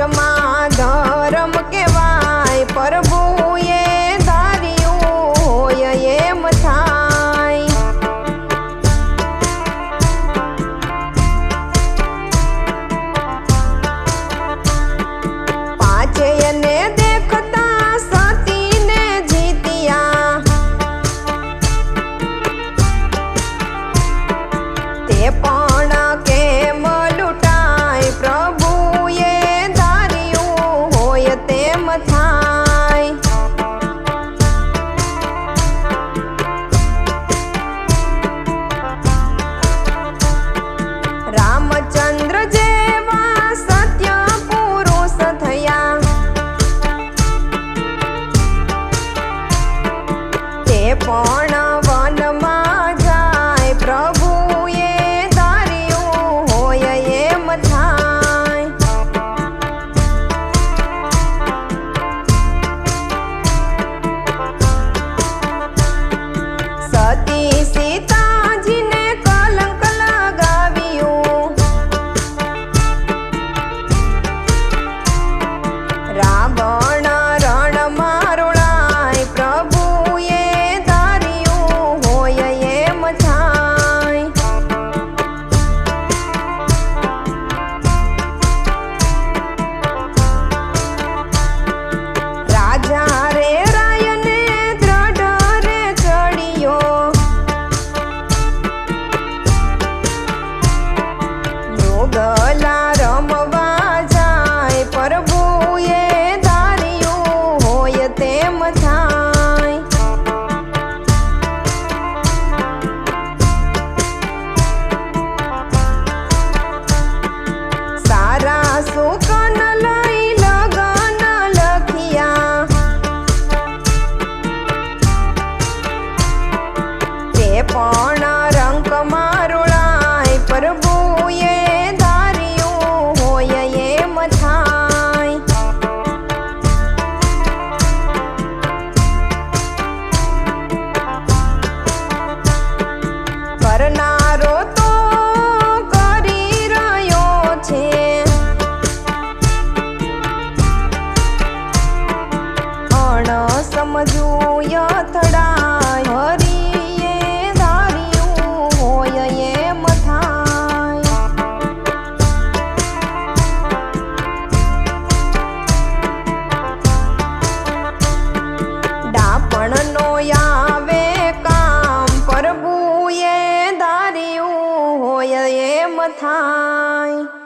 સમાજમાં ધર્મ કહેવાય પ્રભુએ morning. પણ રંગ મારુળાય પ્રભુએ ધાર્યું હોય એમ કરનારો તો કરી રહ્યો છે. પણ સમજવું યથ bye.